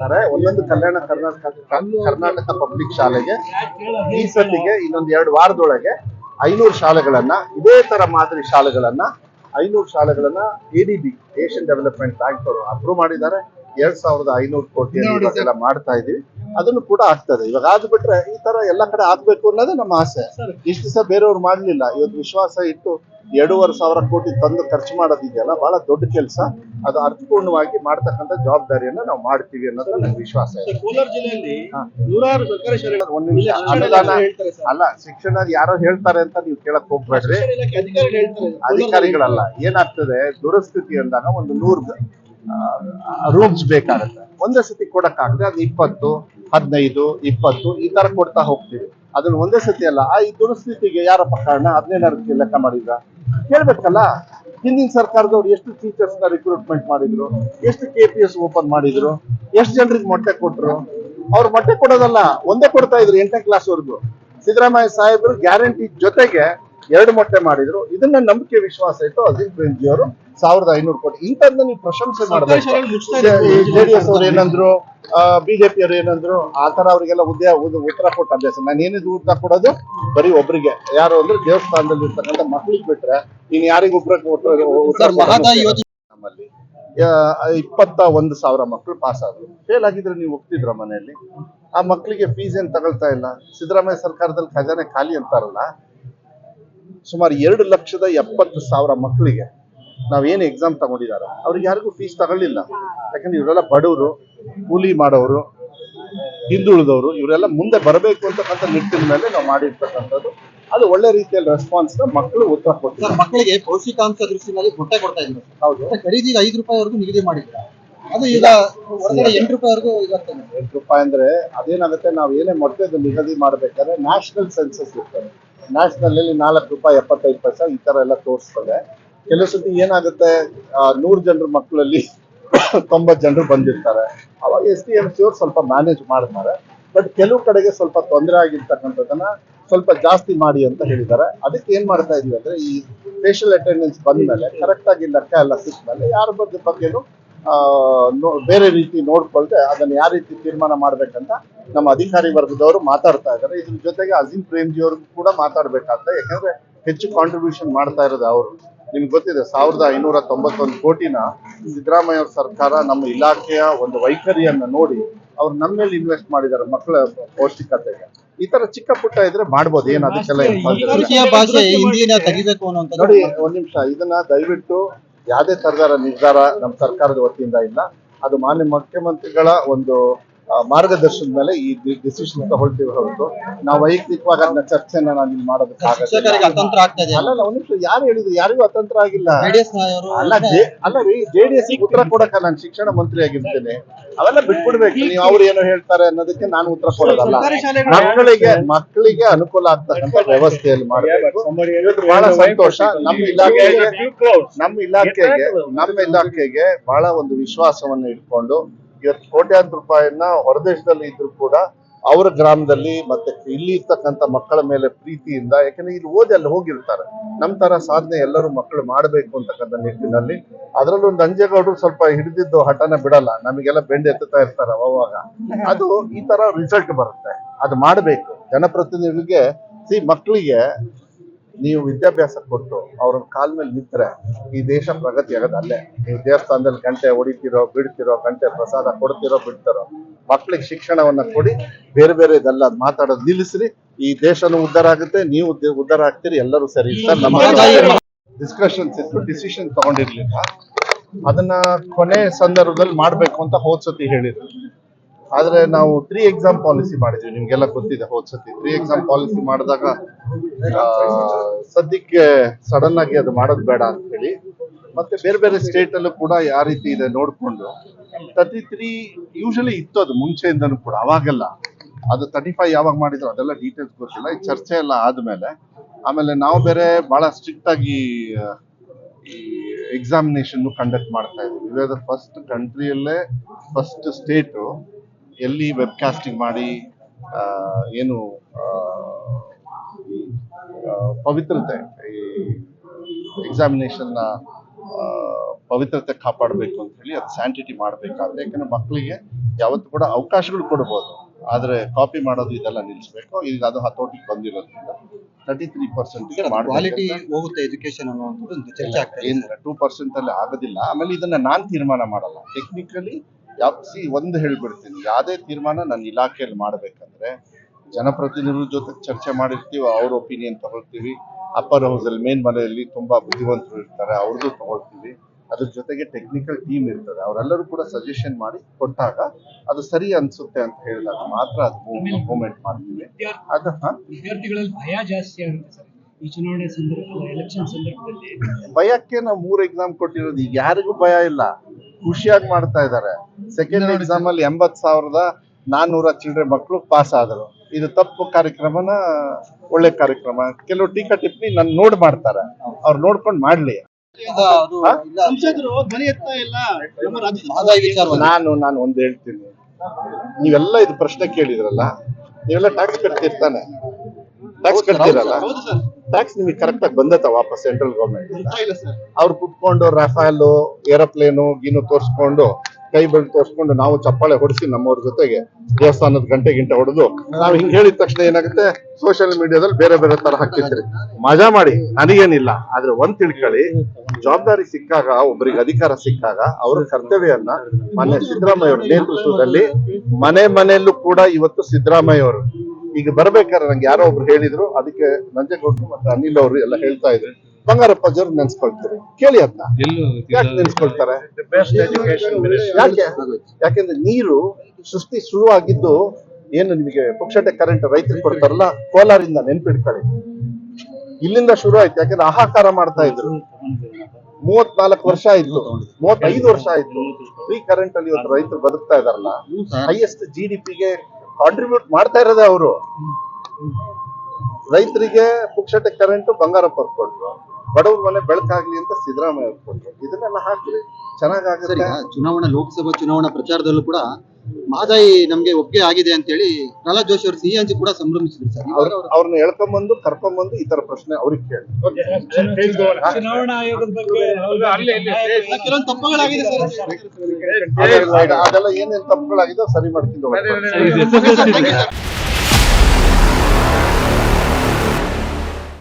ಮಾಡ್ತಾರೆ. ಒಂದೊಂದು ಕಲ್ಯಾಣ ಕರ್ನಾಟಕ ಕರ್ನಾಟಕ ಪಬ್ಲಿಕ್ ಶಾಲೆಗೆ ಈ ಸತಿಗೆ ಇನ್ನೊಂದು ಎರಡು ವಾರದೊಳಗೆ ಐನೂರು ಶಾಲೆಗಳನ್ನ ಇದೇ ತರ ಮಾದರಿ ಶಾಲೆಗಳನ್ನ ಐನೂರು ಶಾಲೆಗಳನ್ನ ಎಡಿಬಿ ಏಷ್ಯನ್ ಡೆವಲಪ್ಮೆಂಟ್ ಬ್ಯಾಂಕ್ ಅವರು ಅಪ್ರೂವ್ ಮಾಡಿದ್ದಾರೆ. ಎರಡ್ ಸಾವಿರದ ಐನೂರು ಕೋಟಿ ಮಾಡ್ತಾ ಇದೀವಿ. ಅದನ್ನು ಕೂಡ ಆಗ್ತದೆ. ಇವಾಗ ಆಗ್ಬಿಟ್ರೆ ಈ ತರ ಎಲ್ಲ ಕಡೆ ಆಗ್ಬೇಕು ಅನ್ನೋದೇ ನಮ್ಮ ಆಸೆ. ಇಷ್ಟು ದಿವಸ ಬೇರೆಯವ್ರು ಮಾಡ್ಲಿಲ್ಲ. ಇವತ್ತು ವಿಶ್ವಾಸ ಇಟ್ಟು ಎರಡೂವರೆ ಸಾವಿರ ಕೋಟಿ ತಂದು ಖರ್ಚು ಮಾಡೋದಿದೆಯಲ್ಲ ಬಹಳ ದೊಡ್ಡ ಕೆಲಸ. ಅದು ಅರ್ಥಪೂರ್ಣವಾಗಿ ಮಾಡ್ತಕ್ಕಂತ ಜವಾಬ್ದಾರಿಯನ್ನ ನಾವು ಮಾಡ್ತೀವಿ ಅನ್ನೋದು ನನಗೆ ವಿಶ್ವಾಸ ಇದೆ. ಕೋಲಾರ ಜಿಲ್ಲೆಯಲ್ಲಿ ನೂರಾರು ಸರ್ಕಾರಿ ಶಾಲೆಗಳು ಒಂದ್ ನಿಮಿಷ. ಅನುದಾನ ಅಲ್ಲ ಶಿಕ್ಷಣ ಯಾರೋ ಹೇಳ್ತಾರೆ ಅಂತ ನೀವು ಕೇಳಕ್ ಹೋಗ್ಬೇಡ್ರಿ. ಅಧಿಕಾರಿಗಳಲ್ಲ ಏನಾಗ್ತದೆ? ದುರಸ್ಥಿತಿ ಅಂದಾಗ ಒಂದು ನೂರ್ ರೂಮ್ಸ್ ಬೇಕಾಗುತ್ತೆ. ಒಂದೇ ಸತಿ ಕೊಡಕ್ಕಾಗದೆ ಅದು ಇಪ್ಪತ್ತು ಹದಿನೈದು, ಇಪ್ಪತ್ತು, ಈ ತರ ಕೊಡ್ತಾ ಹೋಗ್ತೀವಿ. ಅದನ್ನ ಒಂದೇ ಸತಿ ಅಲ್ಲ, ಆ ಈ ದುರಸ್ಥಿತಿಗೆ ಯಾರಪ್ಪ ಕಾರಣ? ಹದಿನೈದು ಲೆಕ್ಕ ಮಾಡಿದ್ರ? ಕೇಳ್ಬೇಕಲ್ಲ? ಹಿಂದಿನ ಸರ್ಕಾರದವ್ರು ಎಷ್ಟು ಟೀಚರ್ಸ್ನ ರಿಕ್ರೂಟ್ಮೆಂಟ್ ಮಾಡಿದ್ರು? ಎಷ್ಟು ಕೆ ಪಿ ಎಸ್ ಓಪನ್ ಮಾಡಿದ್ರು? ಎಷ್ಟು ಜನರಿಗೆ ಮೊಟ್ಟೆ ಕೊಟ್ರು? ಅವ್ರು ಮೊಟ್ಟೆ ಕೊಡೋದಲ್ಲ, ಒಂದೇ ಕೊಡ್ತಾ ಇದ್ರು ಎಂಟನೇ ಕ್ಲಾಸ್ ವರ್ಗು. ಸಿದ್ದರಾಮಯ್ಯ ಸಾಹೇಬರು ಗ್ಯಾರಂಟಿ ಜೊತೆಗೆ ಎರಡು ಮೊಟ್ಟೆ ಮಾಡಿದ್ರು. ಇದನ್ನ ನಂಬಿಕೆ ವಿಶ್ವಾಸ ಇತ್ತು ಅಜಿತ್ ಪ್ರೇಮ್ಜಿ ಅವರು ಸಾವಿರದ ಐನೂರು ಕೋಟಿ. ಇಂಥದ್ನ ನೀವು ಪ್ರಶಂಸೆ ಮಾಡಬೇಕು. ಜೆಡಿಎಸ್ ಅವ್ರು ಏನಂದ್ರು ಬಿಜೆಪಿ ಅವರು ಏನಂದ್ರು ಆ ತರ ಅವರಿಗೆಲ್ಲ ಉದ್ಯ ಉತ್ತರ ಕೊಟ್ಟ ಅಭ್ಯಾಸ. ನಾನು ಏನಿದ್ರು ಉತ್ತರ ಕೊಡೋದು ಬರೀ ಒಬ್ರಿಗೆ. ಯಾರು ಅಂದ್ರೆ ದೇವಸ್ಥಾನದಲ್ಲಿ ಇರ್ತಕ್ಕಂಥ ಮಕ್ಳಿಗೆ ಬಿಟ್ರೆ ನೀನ್ ಯಾರಿಗೂ ಉತ್ತರ ನಮ್ಮಲ್ಲಿ. ಇಪ್ಪತ್ತ ಒಂದು ಸಾವಿರ ಮಕ್ಕಳು ಪಾಸ್ ಆದ್ರು. ಫೇಲ್ ಆಗಿದ್ರೆ ನೀವು ಹೋಗ್ತಿದ್ರ ಮನೆಯಲ್ಲಿ? ಆ ಮಕ್ಕಳಿಗೆ ಫೀಸ್ ಏನ್ ತಗೊಳ್ತಾ ಇಲ್ಲ? ಸಿದ್ದರಾಮಯ್ಯ ಸರ್ಕಾರದಲ್ಲಿ ಖಜಾನೆ ಖಾಲಿ ಅಂತಾರಲ್ಲ? ಸುಮಾರು ಎರಡು ಲಕ್ಷದ ಎಪ್ಪತ್ತು ಸಾವಿರ ಮಕ್ಕಳಿಗೆ ನಾವೇನು ಎಕ್ಸಾಮ್ ತಗೊಂಡಿದ್ದಾರೆ ಅವ್ರಿಗೆ ಯಾರಿಗೂ ಫೀಸ್ ತಗೊಳ್ಳಿಲ್ಲ. ಯಾಕಂದ್ರೆ ಇವರೆಲ್ಲ ಬಡವರು ಕೂಲಿ ಮಾಡೋರು ಹಿಂದುಳಿದವರು ಇವರೆಲ್ಲ ಮುಂದೆ ಬರಬೇಕು ಅಂತಕ್ಕಂಥ ನಿಟ್ಟಿನ ಮೇಲೆ ನಾವು ಮಾಡಿರ್ತಕ್ಕಂಥದ್ದು. ಅದು ಒಳ್ಳೆ ರೀತಿಯಲ್ಲಿ ರೆಸ್ಪಾನ್ಸ್ ಮಕ್ಕಳು ಉತ್ತರ ಕೊಡ್ತಾರೆ. ಮಕ್ಕಳಿಗೆ ಪೌಷ್ಟಿಕಾಂಶ ದೃಷ್ಟಿನಲ್ಲಿ ಮೊಟ್ಟೆ ಕೊಡ್ತಾ ಇದ್ರು. ಹೌದು. ಖರೀದಿಗೆ ಐದು ರೂಪಾಯಿವರೆಗೂ ನಿಗದಿ ಮಾಡಿದ್ರು. ಅದು ಈಗ ಎಂಟು ರೂಪಾಯಿವರೆಗೂ ಎಂಟು ರೂಪಾಯಿ ಅಂದ್ರೆ ಅದೇನಾಗುತ್ತೆ ನಾವು ಏನೇ ಮೊಟ್ಟೆದು ನಿಗದಿ ಮಾಡ್ಬೇಕಾದ್ರೆ ನ್ಯಾಷನಲ್ ಸೆನ್ಸಸ್ ಇರ್ತದೆ. ನ್ಯಾಷನಲ್ ಅಲ್ಲಿ ನಾಲ್ಕು ರೂಪಾಯಿ ಎಪ್ಪತ್ತೈದು ಪೈಸೆ ಈ ತರ ಎಲ್ಲ ತೋರಿಸ್ತದೆ ಕೆಲವು ಸತಿ ಏನಾಗುತ್ತೆ ನೂರು ಜನರ ಮಕ್ಕಳಲ್ಲಿ ತೊಂಬತ್ತು ಜನರು ಬಂದಿರ್ತಾರೆ. ಅವಾಗ ಎಸ್ ಡಿ ಎಂ ಸಿ ಅವ್ರು ಸ್ವಲ್ಪ ಮ್ಯಾನೇಜ್ ಮಾಡ್ತಾರೆ. ಬಟ್ ಕೆಲವು ಕಡೆಗೆ ಸ್ವಲ್ಪ ತೊಂದರೆ ಆಗಿರ್ತಕ್ಕಂಥದ್ದನ್ನ ಸ್ವಲ್ಪ ಜಾಸ್ತಿ ಮಾಡಿ ಅಂತ ಹೇಳಿದ್ದಾರೆ. ಅದಕ್ಕೆ ಏನ್ ಮಾಡ್ತಾ ಇದೀವಿ ಅಂದ್ರೆ ಈ ಸ್ಪೆಷಲ್ ಅಟೆಂಡೆನ್ಸ್ ಬಂದ್ಮೇಲೆ ಕರೆಕ್ಟ್ ಆಗಿ ಲೆಕ್ಕ ಎಲ್ಲ ಸಿಕ್ಮೇಲೆ ಯಾರ ಬಗ್ಗೆ ಬಗ್ಗೆನೂ ಬೇರೆ ರೀತಿ ನೋಡ್ಕೊಳ್ತೆ ಅದನ್ನು ಯಾವ ರೀತಿ ತೀರ್ಮಾನ ಮಾಡ್ಬೇಕಂತ ನಮ್ಮ ಅಧಿಕಾರಿ ವರ್ಗದವರು ಮಾತಾಡ್ತಾ ಇದ್ದಾರೆ. ಇದ್ರ ಜೊತೆಗೆ ಅಜೀಂ ಪ್ರೇಮ್ಜಿ ಅವ್ರಿಗೂ ಕೂಡ ಮಾತಾಡ್ಬೇಕಾಗ್ತದೆ ಯಾಕಂದ್ರೆ ಹೆಚ್ಚು ಕಾಂಟ್ರಿಬ್ಯೂಷನ್ ಮಾಡ್ತಾ ಇರೋದು ಅವರು. ನಿಮ್ಗೆ ಗೊತ್ತಿದೆ ಸಾವಿರದ ಐನೂರ ತೊಂಬತ್ತೊಂದು ಕೋಟಿನ ಸಿದ್ದರಾಮಯ್ಯ ಅವ್ರ ಸರ್ಕಾರ ನಮ್ಮ ಇಲಾಖೆಯ ಒಂದು ವೈಖರಿಯನ್ನ ನೋಡಿ ಅವ್ರು ನಮ್ಮ ಮೇಲೆ ಇನ್ವೆಸ್ಟ್ ಮಾಡಿದ್ದಾರೆ ಮಕ್ಕಳ ಪೌಷ್ಟಿಕತೆಗೆ. ಈ ತರ ಚಿಕ್ಕ ಪುಟ್ಟ ಇದ್ರೆ ಮಾಡ್ಬೋದು ಏನ್ ಅದಕ್ಕೆಲ್ಲ ನೋಡಿ ಒಂದ್ ನಿಮಿಷ ಇದನ್ನ ದಯವಿಟ್ಟು ಯಾವುದೇ ತರಹದ ನಿರ್ಧಾರ ನಮ್ಮ ಸರ್ಕಾರದ ವತಿಯಿಂದ ಇಲ್ಲ. ಅದು ಮಾನ್ಯ ಮುಖ್ಯಮಂತ್ರಿಗಳ ಒಂದು ಮಾರ್ಗದರ್ಶನದ ಮೇಲೆ ಈ ಡಿಸಿಷನ್ ತಗೊಳ್ತೀವಿ ಹೊರತು ನಾವು ವೈಯಕ್ತಿಕವಾಗಿ ಅದನ್ನ ಚರ್ಚೆನ ನಾನು ಇಲ್ಲಿ ಮಾಡೋದಕ್ಕಾಗಲ್ಲ ಶಿಕ್ಷಕರಿಗೆ ಅತಂತ್ರ ಆಗ್ತಾ ಇದೆ. ಅಲ್ಲ ಒಂದ್ ನಿಮಿಷ ಯಾರು ಹೇಳಿದ್ರು? ಯಾರಿಗೂ ಅತಂತ್ರ ಆಗಿಲ್ಲ. ಅಲ್ಲ ಜೆ- ಅಲ್ಲ ರೀ ಜೆಡಿಎಸ್ ಉತ್ತರ ಕೊಡಕ ನಾನು ಶಿಕ್ಷಣ ಮಂತ್ರಿ ಆಗಿರ್ತೇನೆ. ಅವೆಲ್ಲ ಬಿಟ್ಬಿಡ್ಬೇಕು. ನೀವು ಅವ್ರು ಏನೋ ಹೇಳ್ತಾರೆ ಅನ್ನೋದಕ್ಕೆ ನಾನು ಉತ್ತರ ಕೊಡೋದಲ್ಲ. ಮಕ್ಕಳಿಗೆ ಮಕ್ಕಳಿಗೆ ಅನುಕೂಲ ಆಗ್ತಕ್ಕಂಥ ವ್ಯವಸ್ಥೆಯಲ್ಲಿ ಮಾಡಬೇಕು. ಬಹಳ ಸಂತೋಷ. ನಮ್ಮ ಇಲಾಖೆಗೆ ನಮ್ಮ ಇಲಾಖೆಗೆ ನಮ್ಮ ಇಲಾಖೆಗೆ ಬಹಳ ಒಂದು ವಿಶ್ವಾಸವನ್ನು ಇಟ್ಕೊಂಡು ಕೋಟ್ಯಾಂತರ ರೂಪಾಯಿಯನ್ನ ಹೊರದೇಶದಲ್ಲಿ ಇದ್ರು ಕೂಡ ಅವರ ಗ್ರಾಮದಲ್ಲಿ ಮತ್ತೆ ಇಲ್ಲಿ ಇರ್ತಕ್ಕಂಥ ಮಕ್ಕಳ ಮೇಲೆ ಪ್ರೀತಿಯಿಂದ, ಯಾಕಂದ್ರೆ ಇಲ್ಲಿ ಓದಿ ಅಲ್ಲಿ ಹೋಗಿರ್ತಾರೆ. ನಮ್ಮ ತರ ಸಾಧನೆ ಎಲ್ಲರೂ ಮಕ್ಕಳು ಮಾಡಬೇಕು ಅಂತಕ್ಕಂಥ ನಿಟ್ಟಿನಲ್ಲಿ. ಅದರಲ್ಲೂ ನಂಜೇಗೌಡರು ಸ್ವಲ್ಪ ಹಿಡಿದಿದ್ದು ಹಠನ ಬಿಡಲ್ಲ. ನಮಗೆಲ್ಲ ಬೆಂಡೆ ಎತ್ತುತ್ತಾ ಇರ್ತಾರೆ ಅವಾಗ. ಅದು ಈ ತರ ರಿಸಲ್ಟ್ ಬರುತ್ತೆ. ಅದು ಮಾಡಬೇಕು. ಜನಪ್ರತಿನಿಧಿಗಳಿಗೆ ಸಿ ಮಕ್ಕಳಿಗೆ ನೀವು ವಿದ್ಯಾಭ್ಯಾಸ ಕೊಟ್ಟು ಅವ್ರ ಕಾಲ್ ಮೇಲೆ ನಿಂತರೆ ಈ ದೇಶ ಪ್ರಗತಿ ಆಗೋದು ಅಲ್ಲೇ. ನೀವು ದೇವಸ್ಥಾನದಲ್ಲಿ ಗಂಟೆ ಹೊಡಿತಿರೋ ಬಿಡ್ತಿರೋ ಗಂಟೆ ಪ್ರಸಾದ ಕೊಡ್ತಿರೋ ಬಿಡ್ತಿರೋ ಮಕ್ಳಿಗೆ ಶಿಕ್ಷಣವನ್ನ ಕೊಡಿ ಬೇರೆ ಬೇರೆ ಇದೆಲ್ಲ ಮಾತಾಡೋದು ನಿಲ್ಲಿಸ್ರಿ ಈ ದೇಶನೂ ಉದ್ಧಾರ ಆಗುತ್ತೆ ನೀವು ಉದ್ದಾರ ಉದ್ಧಾರ ಆಗ್ತೀರಿ ಎಲ್ಲರೂ ಸರಿ. ಸರ್ ನಮ್ಮ ಡಿಸ್ಕಷನ್ಸ್ ಇತ್ತು ಡಿಸಿಷನ್ ತಗೊಂಡಿರ್ಲಿಲ್ಲ. ಅದನ್ನ ಕೊನೆ ಸಂದರ್ಭದಲ್ಲಿ ಮಾಡ್ಬೇಕು ಅಂತ ಹೋದ್ಸತಿ ಹೇಳಿದ್ರು. ಆದ್ರೆ ನಾವು ತ್ರೀ ಎಕ್ಸಾಮ್ ಪಾಲಿಸಿ ಮಾಡಿದ್ವಿ. ನಿಮಗೆಲ್ಲ ಗೊತ್ತಿದೆ ಹೋದ್ಸತಿ ತ್ರೀ ಎಕ್ಸಾಮ್ ಪಾಲಿಸಿ ಮಾಡಿದಾಗ ಸದ್ಯಕ್ಕೆ ಸಡನ್ ಆಗಿ ಅದು ಮಾಡೋದು ಬೇಡ ಅಂತ ಹೇಳಿ ಮತ್ತೆ ಬೇರೆ ಬೇರೆ ಸ್ಟೇಟ್ ಅಲ್ಲೂ ಕೂಡ ಯಾವ ರೀತಿ ಇದೆ ನೋಡ್ಕೊಂಡು ತರ್ಟಿ ತ್ರೀ ಯೂಶಲಿ ಇತ್ತು ಅದು ಮುಂಚೆಯಿಂದನೂ ಕೂಡ, ಅವಾಗೆಲ್ಲ. ಅದು ತರ್ಟಿ ಫೈವ್ ಯಾವಾಗ ಮಾಡಿದ್ರು ಅದೆಲ್ಲ ಡೀಟೇಲ್ಸ್ ಗೊತ್ತಿಲ್ಲ. ಈ ಚರ್ಚೆ ಎಲ್ಲ ಆದ್ಮೇಲೆ, ಆಮೇಲೆ ನಾವು ಬೇರೆ ಬಹಳ ಸ್ಟ್ರಿಕ್ಟ್ ಆಗಿ ಈ ಎಕ್ಸಾಮಿನೇಷನ್ ಕಂಡಕ್ಟ್ ಮಾಡ್ತಾ ಇದ್ವಿ. ಫಸ್ಟ್ ಕಂಟ್ರಿಯಲ್ಲೇ ಫಸ್ಟ್ ಸ್ಟೇಟು ಎಲ್ಲಿ ವೆಬ್ಕಾಸ್ಟಿಂಗ್ ಮಾಡಿ ಆ, ಏನು ಪವಿತ್ರತೆ ಈ ಎಕ್ಸಾಮಿನೇಷನ್ನ ಪವಿತ್ರತೆ ಕಾಪಾಡಬೇಕು ಅಂತ ಹೇಳಿ ಅದು ಸ್ಯಾಂಟಿಟಿ ಮಾಡಬೇಕಾದ್ರೆ ಯಾಕಂದ್ರೆ ಮಕ್ಕಳಿಗೆ ಯಾವತ್ತು ಕೂಡ ಅವಕಾಶಗಳು ಕೊಡ್ಬೋದು. ಆದರೆ ಕಾಪಿ ಮಾಡೋದು ಇದೆಲ್ಲ ನಿಲ್ಲಿಸ್ಬೇಕು. ಈಗ ಅದು ಹತೋಟಿಗೆ ಬಂದಿರೋದ್ರಿಂದ ತರ್ಟಿ ತ್ರೀ ಪರ್ಸೆಂಟ್ ಕ್ವಾಲಿಟಿ ಹೋಗುತ್ತೆ ಎಜುಕೇಶನ್ ಅನ್ನುವಂಥದ್ದು ಒಂದು ಚರ್ಚೆ ಆಗ್ತದೆ ಏನಿಲ್ಲ ಟೂ ಪರ್ಸೆಂಟಲ್ಲಿ ಆಗೋದಿಲ್ಲ. ಆಮೇಲೆ ಇದನ್ನ ನಾನ್ ತೀರ್ಮಾನ ಮಾಡಲ್ಲ. ಟೆಕ್ನಿಕಲಿ ಯಾವ ಸಿ ಒಂದು ಹೇಳ್ಬಿಡ್ತೀನಿ. ಯಾವುದೇ ತೀರ್ಮಾನ ನನ್ನ ಇಲಾಖೆಯಲ್ಲಿ ಮಾಡ್ಬೇಕಂದ್ರೆ ಜನಪ್ರತಿನಿಧಿಗಳ ಜೊತೆ ಚರ್ಚೆ ಮಾಡಿರ್ತೀವಿ ಅವ್ರ ಒಪಿನಿಯನ್ ತಗೊಳ್ತೀವಿ. ಅಪ್ಪರ್ ಹೌಸಲ್ಲಿ ಅಲ್ಲಿ ಮೇನ್ ಮನೆಯಲ್ಲಿ ತುಂಬಾ ಬುದ್ಧಿವಂತರು ಇರ್ತಾರೆ ಅವ್ರದ್ದು ತಗೊಳ್ತೀವಿ. ಅದ್ರ ಜೊತೆಗೆ ಟೆಕ್ನಿಕಲ್ ಟೀಮ್ ಇರ್ತದೆ. ಅವರೆಲ್ಲರೂ ಕೂಡ ಸಜೆಷನ್ ಮಾಡಿ ಕೊಟ್ಟಾಗ ಅದು ಸರಿ ಅನ್ಸುತ್ತೆ ಅಂತ ಹೇಳಿದಾಗ ಮಾತ್ರ ಅದು ಮೂವ್ಮೆಂಟ್ ಮಾಡ್ತೀವಿ. ಅದ ವಿದ್ಯಾರ್ಥಿಗಳಲ್ಲಿ ಭಯ ಜಾಸ್ತಿ ಆಗುತ್ತೆ ಸರ್. ಈ ಚುನಾವಣೆ ಸಂದರ್ಭದಲ್ಲಿ ಎಲೆಕ್ಷನ್ ಸಂದರ್ಭದಲ್ಲಿ. ಭಯಕ್ಕೆ ನಾವು ಮೂರ್ ಎಕ್ಸಾಮ್ ಕೊಟ್ಟಿರೋದು. ಈಗ ಯಾರಿಗೂ ಭಯ ಇಲ್ಲ. ಖುಷಿಯಾಗಿ ಮಾಡ್ತಾ ಇದ್ದಾರೆ ಸೆಕೆಂಡ್ ಎಕ್ಸಾಮ್ ಅಲ್ಲಿ ಎಂಬತ್ ಸಾವಿರದ ನಾನ್ನೂರ ಚಿಲ್ಡ್ರೆ ಮಕ್ಕಳು ಪಾಸ್ ಆದರು. ಇದು ತಪ್ಪು ಕಾರ್ಯಕ್ರಮನ ಒಳ್ಳೆ ಕಾರ್ಯಕ್ರಮ. ಕೆಲವು ಟೀಕಾ ಟಿಪ್ಪಣಿ ನನ್ ನೋಡ್ ಮಾಡ್ತಾರೆ. ಅವ್ರು ನೋಡ್ಕೊಂಡ್ ಮಾಡ್ಲಿ. ನಾನು ನಾನು ಒಂದ್ ಹೇಳ್ತೀನಿ. ನೀವೆಲ್ಲ ಇದು ಪ್ರಶ್ನೆ ಕೇಳಿದ್ರಲ್ಲ? ನೀವೆಲ್ಲ ಟ್ಯಾಕ್ಸ್ ಕಟ್ತಿರ್ತಾನೆ. ಟ್ಯಾಕ್ಸ್ ಕಟ್ತಿರಲ್ಲ? ಹೌದು ಸರ್. ಟ್ಯಾಕ್ಸ್ ನಿಮಗೆ ಕರೆಕ್ಟ್ ಆಗಿ ಬಂದತ್ತ ವಾಪಸ್ ಸೆಂಟ್ರಲ್ ಗೌರ್ಮೆಂಟ್ ಸರ್ ಅವ್ರು ಕುತ್ಕೊಂಡು ರಫೇಲ್ ಏರೋಪ್ಲೇನು ಗೀನು ತೋರಿಸ್ಕೊಂಡು ಕೈ ಬಂದು ತೋರಿಸ್ಕೊಂಡು ನಾವು ಚಪ್ಪಾಳೆ ಹೊಡಿಸಿ ನಮ್ಮವ್ರ ಜೊತೆಗೆ ದೇವಸ್ಥಾನದ ಗಂಟೆ ಗಿಂಟೆ ಹೊಡೆದು ನಾವು ಹಿಂಗ್ ಹೇಳಿದ ತಕ್ಷಣ ಏನಾಗುತ್ತೆ? ಸೋಷಿಯಲ್ ಮೀಡಿಯಾದಲ್ಲಿ ಬೇರೆ ಬೇರೆ ತರ ಹಾಕಿರ್ತೀರಿ ಮಜಾ ಮಾಡಿ. ನನಗೇನಿಲ್ಲ. ಆದ್ರೆ ಒಂದ್ ತಿಳ್ಕೊಳ್ಳಿ. ಜವಾಬ್ದಾರಿ ಸಿಕ್ಕಾಗ ಒಬ್ಬರಿಗೆ ಅಧಿಕಾರ ಸಿಕ್ಕಾಗ ಅವರ ಕರ್ತವ್ಯವನ್ನ ಮಾನ್ಯ ಸಿದ್ದರಾಮಯ್ಯ ಅವರ ನೇತೃತ್ವದಲ್ಲಿ ಮನೆ ಮನೆಯಲ್ಲೂ ಕೂಡ ಇವತ್ತು ಸಿದ್ದರಾಮಯ್ಯ ಅವರು ಈಗ ಬರ್ಬೇಕಾದ್ರೆ ನಂಗೆ ಯಾರೋ ಒಬ್ರು ಹೇಳಿದ್ರು ಅದಕ್ಕೆ ನಂಜೇಗೌಡರು ಮತ್ತೆ ಅನಿಲ್ ಅವರು ಎಲ್ಲ ಹೇಳ್ತಾ ಇದ್ರು. ಬಂಗಾರಪ್ಪ ಜೋರ್ ನೆನ್ಸ್ಕೊಳ್ತಾರೆ. ಕೇಳಿ ಅದನ್ನ ಯಾಕೆ ನೆನ್ಸ್ಕೊಳ್ತಾರೆ? ಯಾಕೆ? ಯಾಕೆಂದ್ರೆ ನೀರು ಸೃಷ್ಟಿ ಶುರುವಾಗಿದ್ದು ಏನು ನಿಮಗೆ ಪುಕ್ಷಟೆ ಕರೆಂಟ್ ರೈತರಿಗೆ ಕೊಡ್ತಾರಲ್ಲ ಕೋಲಾರಿಂದ ನೆನ್ಪಿಡ್ಕೊಳ್ಳಿ. ಇಲ್ಲಿಂದ ಶುರು ಆಯ್ತು. ಯಾಕಂದ್ರೆ ಆಹಾಕಾರ ಮಾಡ್ತಾ ಇದ್ರು. ಮೂವತ್ನಾಲ್ಕು ವರ್ಷ ಆಯ್ತು. ಮೂವತ್ತೈದು ವರ್ಷ ಆಯ್ತು. ಫ್ರೀ ಕರೆಂಟ್ ಅಲ್ಲಿ ಇವತ್ತು ರೈತರು ಬದುಕ್ತಾ ಇದಾರಲ್ಲ. ಹೈಯೆಸ್ಟ್ ಜಿ ಡಿ ಪಿಗೆ ಕಾಂಟ್ರಿಬ್ಯೂಟ್ ಮಾಡ್ತಾ ಇರೋದೇ ಅವರು. ರೈತರಿಗೆ ಪುಕ್ಷಟೆ ಕರೆಂಟ್ ಬಂಗಾರಪ್ಪ ಅವ್ರು ಕೊಟ್ರು. ಬಡವ್ರ ಮನೆ ಬೆಳಕಾಗ್ಲಿ ಅಂತ ಸಿದ್ದರಾಮಯ್ಯ ಕೊಟ್ರು. ಇದನ್ನೆಲ್ಲ ಹಾಕ್ರಿ ಚೆನ್ನಾಗಾಗುತ್ತೆ. ಚುನಾವಣಾ, ಲೋಕಸಭಾ ಚುನಾವಣಾ ಪ್ರಚಾರದಲ್ಲೂ ಕೂಡ ಮಹದಾಯಿ ನಮ್ಗೆ ಒಪ್ಪಿಗೆ ಆಗಿದೆ ಅಂತ ಹೇಳಿ ಪ್ರಹ್ಲಾದ್ ಜೋಶಿ ಅವರು ಸಿಹಿ ಹಂಚಿ ಕೂಡ ಸಂಭ್ರಮಿಸಿದ್ರು ಸರ್. ಅವ್ರನ್ನ ಎಳ್ಕೊಂಬಂದು ಕರ್ಕೊಂಬಂದು ಈ ತರ ಪ್ರಶ್ನೆ ಅವ್ರಿಗೆ ಕೇಳಿ. ಚುನಾವಣಾ ಆಯೋಗದ ಬಗ್ಗೆ ಕೆಲವೊಂದು ತಪ್ಪುಗಳಾಗಿದೆ ಸರ್. ಅದೆಲ್ಲ ಏನೇನು ತಪ್ಪುಗಳಾಗಿದೋ ಸರಿ ಮಾಡ್ಕೊಂಡು